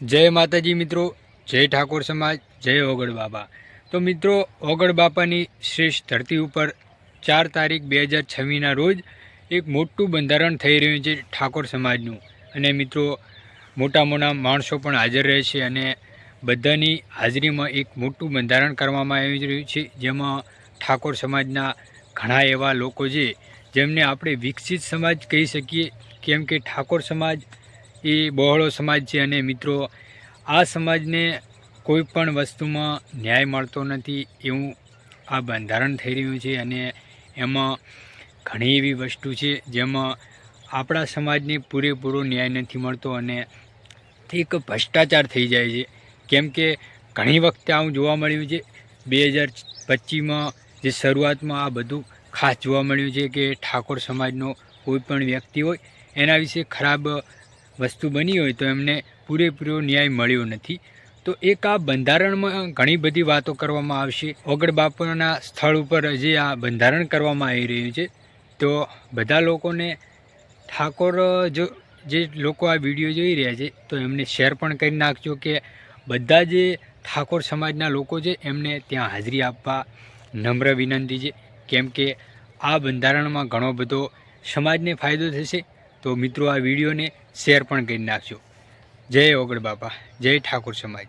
જય માતાજી મિત્રો, જય ઠાકોર સમાજ, જય ઓગડ બાબા. તો મિત્રો ઓગડ બાપાની શ્રેષ્ઠ ધરતી ઉપર ચાર તારીખ બે હજાર છવ્વીસના રોજ એક મોટું બંધારણ થઈ રહ્યું છે ઠાકોર સમાજનું. અને મિત્રો મોટા મોટા માણસો પણ હાજર રહે છે અને બધાની હાજરીમાં એક મોટું બંધારણ કરવામાં આવી રહ્યું છે, જેમાં ઠાકોર સમાજના ઘણા એવા લોકો છે, જેમને આપણે વિકસિત સમાજ કહી શકીએ. કેમ કે ઠાકોર સમાજ એ બહોળો સમાજ છે અને મિત્રો, આ સમાજને કોઈ પણ વસ્તુમાં ન્યાય મળતો નથી એવું આ બંધારણ થઈ રહ્યું છે અને એમાં ઘણી એવી વસ્તુ છે જેમાં આપણા સમાજને પૂરેપૂરો ન્યાય નથી મળતો અને એક ભ્રષ્ટાચાર થઈ જાય છે. કેમ કે ઘણી વખતે આવું જોવા મળ્યું છે, બે હજાર પચીસમાં જે શરૂઆતમાં આ બધું ખાસ જોવા મળ્યું છે કે ઠાકોર સમાજનો કોઈ પણ વ્યક્તિ હોય એના વિશે ખરાબ વસ્તુ બની હોય તો એમને પૂરેપૂરો ન્યાય મળ્યો નથી. તો એક આ બંધારણમાં ઘણી બધી વાતો કરવામાં આવશે. ઓગળ બાપુના સ્થળ ઉપર જે આ બંધારણ કરવામાં આવી રહ્યું છે, તો બધા લોકોને ઠાકોર જો, જે લોકો આ વીડિયો જોઈ રહ્યા છે, તો એમને શેર પણ કરી નાખજો કે બધા જે ઠાકોર સમાજના લોકો છે, એમને ત્યાં હાજરી આપવા નમ્ર વિનંતી છે. કેમ કે આ બંધારણમાં ઘણો બધો સમાજને ફાયદો થશે તો મિત્રો આ વિડીયોને શેર પણ કરી નાખજો. જય ઓગળ બાપા. જય ઠાકોર સમાજ.